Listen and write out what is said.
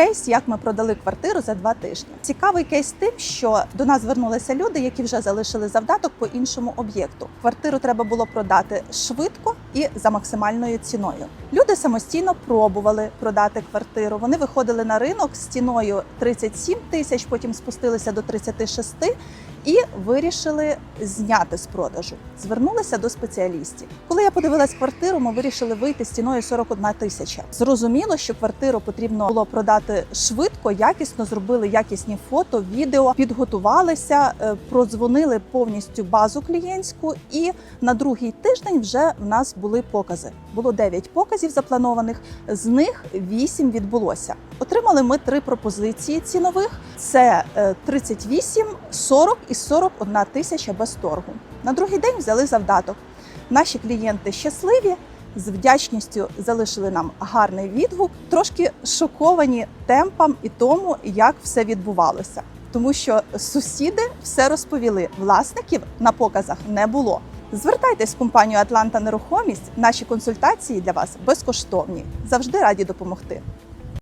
кейс, як ми продали квартиру за два тижні. Цікавий кейс тим, що до нас звернулися люди, які вже залишили завдаток по іншому об'єкту. Квартиру треба було продати швидко і за максимальною ціною. Люди самостійно пробували продати квартиру. Вони виходили на ринок з ціною 37 тисяч, потім спустилися до 36 і вирішили зняти з продажу. Звернулися до спеціалістів. Коли я подивилась квартиру, ми вирішили вийти з ціною 41 тисяча. Зрозуміло, що квартиру потрібно було продати швидко, якісно зробили якісні фото, відео, підготувалися, е, продзвонили повністю базу клієнтську. І на другий тиждень вже в нас були покази. Було 9 показів запланованих, з них 8 відбулося. Отримали ми три пропозиції цінових: це е, 38, 40 і 41 тисяча без торгу. На другий день взяли завдаток. Наші клієнти щасливі. З вдячністю залишили нам гарний відгук, трошки шоковані темпом і тому, як все відбувалося. Тому що сусіди все розповіли. Власників на показах не було. Звертайтесь в компанію Атланта Нерухомість. Наші консультації для вас безкоштовні. Завжди раді допомогти.